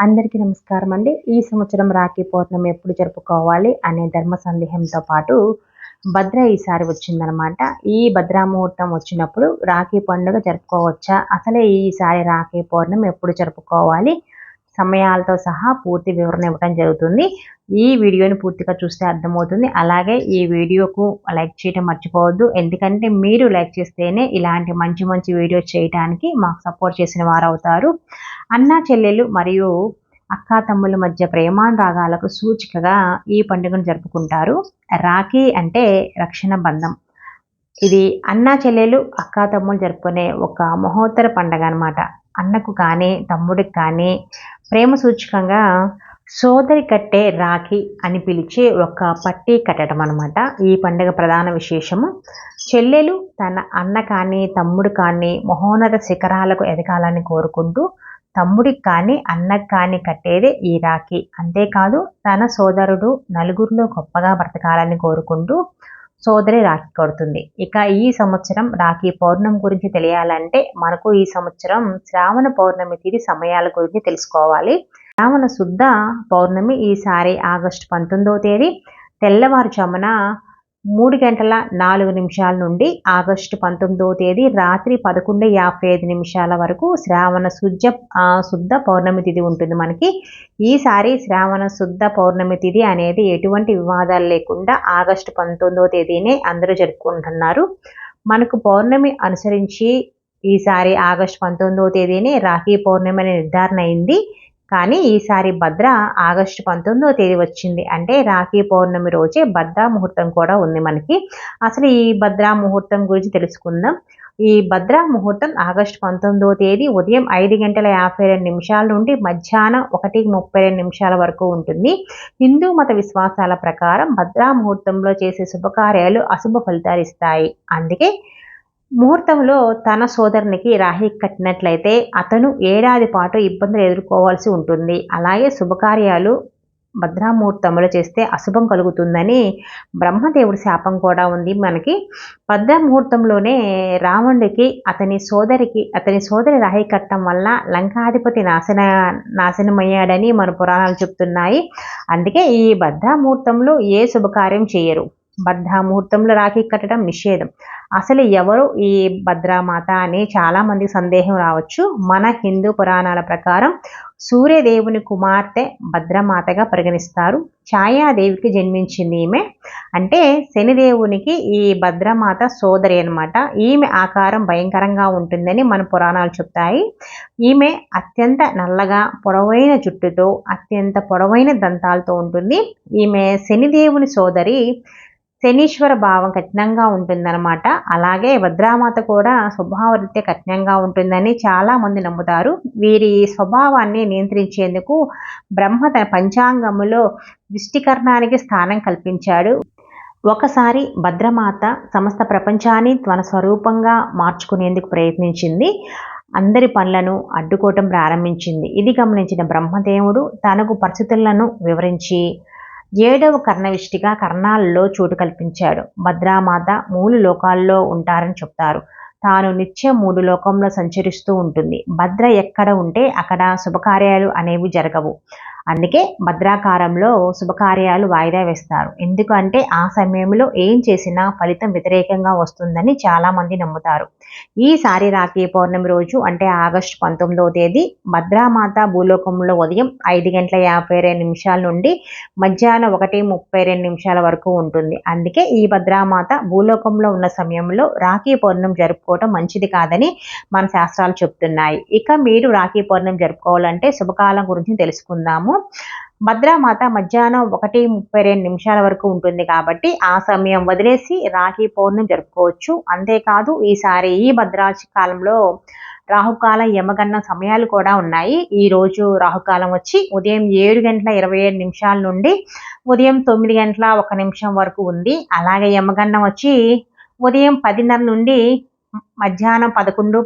అందరికీ నమస్కారం అండి. ఈ సంవత్సరం రాఖీ పౌర్ణమి ఎప్పుడు జరుపుకోవాలి అనే ధర్మ సందేహంతో పాటు భద్ర ఈసారి వచ్చిందనమాట. ఈ భద్రా ముహూర్తం వచ్చినప్పుడు రాఖీ పండుగ జరుపుకోవచ్చా? అసలే ఈసారి రాఖీ పౌర్ణమి ఎప్పుడు జరుపుకోవాలి? సమయాలతో సహా పూర్తి వివరణ ఇవ్వడం జరుగుతుంది. ఈ వీడియోని పూర్తిగా చూస్తే అర్థమవుతుంది. అలాగే ఈ వీడియోకు లైక్ చేయటం మర్చిపోవద్దు. ఎందుకంటే మీరు లైక్ చేస్తేనే ఇలాంటి మంచి మంచి వీడియోస్ చేయడానికి మాకు సపోర్ట్ చేసిన వారు అవుతారు అన్నా చెల్లెలు మరియు అక్కా తమ్ముల మధ్య ప్రేమానురాగాలకు సూచికగా ఈ పండుగను జరుపుకుంటారు. రాఖీ అంటే రక్షణ బంధం. ఇది అన్నా చెల్లెలు అక్కా తమ్ములు జరుపుకునే ఒక మహోత్తర పండగ అనమాట అన్నకు కానీ తమ్ముడికి కానీ ప్రేమ సూచకంగా సోదరి కట్టే రాఖీ అని పిలిచే ఒక పట్టి కట్టడం అనమాట ఈ పండుగ ప్రధాన విశేషము. చెల్లెలు తన అన్న కానీ తమ్ముడు కానీ మహోన్నత శిఖరాలకు ఎదగాలని కోరుకుంటూ తమ్ముడికి కానీ అన్నకు కానీ కట్టేదే ఈ రాఖీ. అంతేకాదు తన సోదరుడు నలుగురిలో గొప్పగా బ్రతకాలని కోరుకుంటూ సోదరి రాఖీ కడుతుంది. ఇక ఈ సంవత్సరం రాఖీ పౌర్ణమి గురించి తెలియాలంటే మనకు ఈ సంవత్సరం శ్రావణ పౌర్ణమి తిది సమయాల గురించి తెలుసుకోవాలి. శ్రావణ శుద్ధ పౌర్ణమి ఈసారి ఆగస్టు పంతొమ్మిదవ తేదీ తెల్లవారుజామున మూడు గంటల నాలుగు నిమిషాల నుండి ఆగస్టు పంతొమ్మిదవ తేదీ రాత్రి పదకొండు యాభై ఐదు నిమిషాల వరకు శ్రావణ శుద్ధ శుద్ధ పౌర్ణమి తిథి ఉంటుంది మనకి. ఈసారి శ్రావణ శుద్ధ పౌర్ణమి తిథి అనేది ఎటువంటి వివాదాలు లేకుండా ఆగస్టు పంతొమ్మిదవ తేదీనే అందరూ జరుపుకుంటున్నారు. మనకు పౌర్ణమి అనుసరించి ఈసారి ఆగస్టు పంతొమ్మిదవ తేదీనే రాఖీ పౌర్ణమి అనే నిర్ధారణ అయింది. కానీ ఈసారి భద్ర ఆగస్టు పంతొమ్మిదో తేదీ వచ్చింది. అంటే రాఖీ పౌర్ణమి రోజే భద్రా ముహూర్తం కూడా ఉంది మనకి. అసలు ఈ భద్రా ముహూర్తం గురించి తెలుసుకుందాం. ఈ భద్రా ముహూర్తం ఆగస్టు పంతొమ్మిదవ తేదీ ఉదయం ఐదు గంటల యాభై రెండు నిమిషాల నుండి మధ్యాహ్నం ఒకటి ముప్పై రెండు నిమిషాల వరకు ఉంటుంది. హిందూ మత విశ్వాసాల ప్రకారం భద్రా ముహూర్తంలో చేసే శుభకార్యాలు అశుభ ఫలితాలు ఇస్తాయి. అందుకే ముహూర్తంలో తన సోదరునికి రాహి కట్టినట్లయితే అతను ఏడాది పాటు ఇబ్బందులు ఎదుర్కోవాల్సి ఉంటుంది. అలాగే శుభకార్యాలు భద్రాముహూర్తంలో చేస్తే అశుభం కలుగుతుందని బ్రహ్మదేవుడి శాపం కూడా ఉంది మనకి. భద్రాముహూర్తంలోనే రావణుడికి అతని సోదరికి అతని సోదరి రాహి కట్టడం వల్ల లంకాధిపతి నాశన నాశనమయ్యాడని మన పురాణాలు చెప్తున్నాయి. అందుకే ఈ భద్రాముహూర్తంలో ఏ శుభకార్యం చేయరు. భద్రాముహూర్తంలో రాఖీ కట్టడం నిషేధం. అసలు ఎవరు ఈ భద్రామాత అని చాలామంది సందేహం రావచ్చు. మన హిందూ పురాణాల ప్రకారం సూర్యదేవుని కుమార్తె భద్రమాతగా పరిగణిస్తారు. ఛాయాదేవికి జన్మించింది ఈమె. అంటే శనిదేవునికి ఈ భద్రమాత సోదరి అనమాట ఈమె ఆకారం భయంకరంగా ఉంటుందని మన పురాణాలు చెప్తాయి. ఈమె అత్యంత నల్లగా పొడవైన జుట్టుతో అత్యంత పొడవైన దంతాలతో ఉంటుంది. ఈమె శనిదేవుని సోదరి శనీశ్వర భావం కఠినంగా ఉంటుందన్నమాట. అలాగే భద్రామాత కూడా స్వభావరీత్యా కఠినంగా ఉంటుందని చాలామంది నమ్ముతారు. వీరి స్వభావాన్ని నియంత్రించేందుకు బ్రహ్మ తన పంచాంగములో దృష్టికరణానికి స్థానం కల్పించాడు. ఒకసారి భద్రమాత సమస్త ప్రపంచాన్ని తన స్వరూపంగా మార్చుకునేందుకు ప్రయత్నించింది. అందరి పనులను అడ్డుకోవటం ప్రారంభించింది. ఇది గమనించిన బ్రహ్మదేవుడు తనకు పరిస్థితులను వివరించి ఏడవ కర్ణవిష్టిగా కర్ణాలలో చోటు కల్పించాడు. భద్రామాత మూడు లోకాల్లో ఉంటారని చెప్తారు. తాను నిత్యం మూడు లోకంలో సంచరిస్తూ ఉంటుంది. భద్ర ఎక్కడ ఉంటే అక్కడ శుభకార్యాలు అనేవి జరగవు. అందుకే భద్రాకారంలో శుభకార్యాలు వాయిదా వేస్తారు. ఎందుకంటే ఆ సమయంలో ఏం చేసినా ఫలితం వ్యతిరేకంగా వస్తుందని చాలామంది నమ్ముతారు. ఈసారి రాఖీ పౌర్ణమి రోజు అంటే ఆగస్టు పంతొమ్మిదవ తేదీ భద్రామాత భూలోకంలో ఉదయం ఐదు గంటల యాభై రెండు నిమిషాల నుండి మధ్యాహ్నం ఒకటి ముప్పై రెండు నిమిషాల వరకు ఉంటుంది. అందుకే ఈ భద్రామాత భూలోకంలో ఉన్న సమయంలో రాఖీ పౌర్ణమి జరుపుకోవటం మంచిది కాదని మన శాస్త్రాలు చెప్తున్నాయి. ఇక మీరు రాఖీ పౌర్ణమి జరుపుకోవాలంటే శుభకాలం గురించి తెలుసుకుందాము. భద్రామాత మధ్యాహ్నం ఒకటి ముప్పై రెండు నిమిషాల వరకు ఉంటుంది కాబట్టి ఆ సమయం వదిలేసి రాఖీ పౌర్ణమి జరుపుకోవచ్చు. అంతేకాదు ఈసారి ఈ భద్రాచి కాలంలో రాహుకాలం యమగన్న సమయాలు కూడా ఉన్నాయి. ఈరోజు రాహుకాలం వచ్చి ఉదయం ఏడు గంటల ఇరవై ఏడు నిమిషాల నుండి ఉదయం తొమ్మిది గంటల ఒక నిమిషం వరకు ఉంది. అలాగే యమగన్నం వచ్చి ఉదయం పదిన్నర నుండి మధ్యాహ్నం పదకొండు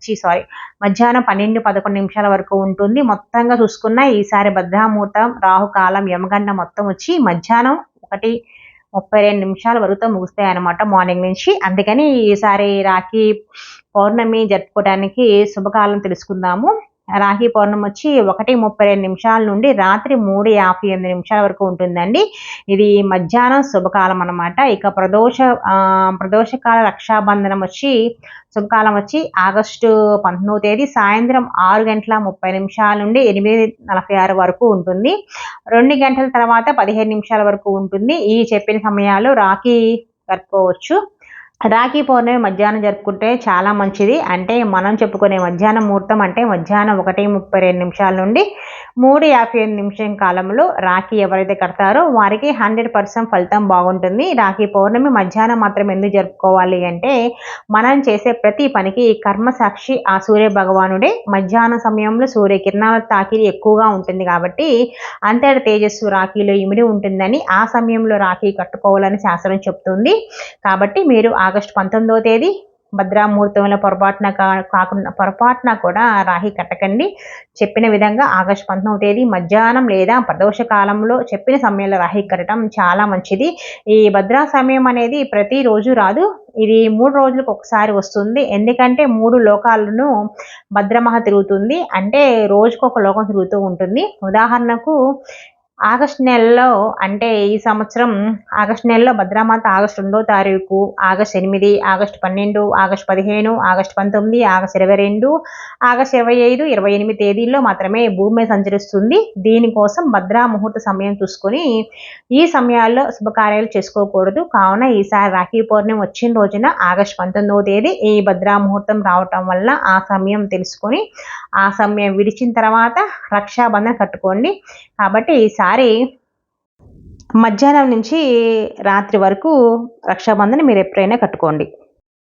సారీ మధ్యాహ్నం పన్నెండు పదకొండు నిమిషాల వరకు ఉంటుంది. మొత్తంగా చూసుకున్న ఈసారి భద్రాముహూర్తం రాహుకాలం యమగండ మొత్తం వచ్చి మధ్యాహ్నం ఒకటి ముప్పై రెండు నిమిషాల వరకు ముగుస్తాయి అనమాట మార్నింగ్ నుంచి. అందుకని ఈసారి రాఖీ పౌర్ణమి జరుపుకోవడానికి శుభకాలం తెలుసుకుందాము. రాఖీ పౌర్ణమి వచ్చి ఒకటి ముప్పై రెండు నిమిషాల నుండి రాత్రి మూడు యాభై ఎనిమిది నిమిషాల వరకు ఉంటుందండి. ఇది మధ్యాహ్నం శుభకాలం అనమాట ఇక ప్రదోష ప్రదోషకాల రక్షాబంధనం వచ్చి శుభకాలం వచ్చి ఆగస్టు పంతొమ్మిదవ తేదీ సాయంత్రం ఆరు గంటల ముప్పై నిమిషాల నుండి ఎనిమిది నలభై ఆరు వరకు ఉంటుంది. రెండు గంటల తర్వాత పదిహేను నిమిషాల వరకు ఉంటుంది. ఈ చెప్పిన సమయాల్లో రాఖీ కట్టుకోవచ్చు. రాఖీ పౌర్ణమి మధ్యాహ్నం జరుపుకుంటే చాలా మంచిది. అంటే మనం చెప్పుకునే మధ్యాహ్నం ముహూర్తం అంటే మధ్యాహ్నం ఒకటి ముప్పై రెండు నిమిషాల నుండి మూడు యాభై ఎనిమిది నిమిషం కాలంలో రాఖీ ఎవరైతే కడతారో వారికి హండ్రెడ్ పర్సెంట్ ఫలితం బాగుంటుంది. రాఖీ పౌర్ణమి మధ్యాహ్నం మాత్రం ఎందుకు జరుపుకోవాలి అంటే మనం చేసే ప్రతి పనికి కర్మ సాక్షి ఆ సూర్య భగవానుడే. మధ్యాహ్నం సమయంలో సూర్య కిరణాల తాకిడి ఎక్కువగా ఉంటుంది కాబట్టి అంతటి తేజస్సు రాఖీలో ఇమిడి ఉంటుందని ఆ సమయంలో రాఖీ కట్టుకోవాలని శాస్త్రం చెప్తుంది. కాబట్టి మీరు ఆ ఆగస్టు పంతొమ్మిదవ తేదీ భద్రాముహూర్తంలో పొరపాటున కా- కాకుండా పొరపాటున కూడా రాహి కట్టకండి. చెప్పిన విధంగా ఆగస్టు పంతొమ్మిదవ తేదీ మధ్యాహ్నం లేదా ప్రదోష కాలంలో చెప్పిన సమయంలో రాహి కట్టడం చాలా మంచిది. ఈ భద్రా సమయం అనేది ప్రతిరోజు రాదు. ఇది మూడు రోజులకు ఒకసారి వస్తుంది. ఎందుకంటే మూడు లోకాలను భద్రమహ తిరుగుతుంది. అంటే రోజుకు ఒక లోకం తిరుగుతూ ఉంటుంది. ఉదాహరణకు ఆగస్ట్ నెలలో అంటే ఈ సంవత్సరం ఆగస్ట్ నెలలో భద్రామాత ఆగస్ట్ రెండో తారీఖు ఆగస్ట్ ఎనిమిది ఆగస్ట్ పన్నెండు ఆగస్ట్ పదిహేను ఆగస్ట్ పంతొమ్మిది ఆగస్ట్ ఇరవై రెండు ఆగస్ట్ ఇరవై ఐదు ఇరవై ఎనిమిది తేదీల్లో మాత్రమే భూమి సంచరిస్తుంది. దీనికోసం భద్రా ముహూర్త సమయం చూసుకొని ఈ సమయాల్లో శుభకార్యాలు చేసుకోకూడదు. కావున ఈసారి రాఖీ పౌర్ణమి వచ్చిన రోజున ఆగస్ట్ పంతొమ్మిదవ తేదీ ఈ భద్రా ముహూర్తం రావటం వల్ల ఆ సమయం తెలుసుకొని ఆ సమయం విడిచిన తర్వాత రక్షాబంధన కట్టుకోండి. కాబట్టి ఈసారి మధ్యాహ్నం నుంచి రాత్రి వరకు రక్షాబంధన మీరు ఎప్పుడైనా కట్టుకోండి.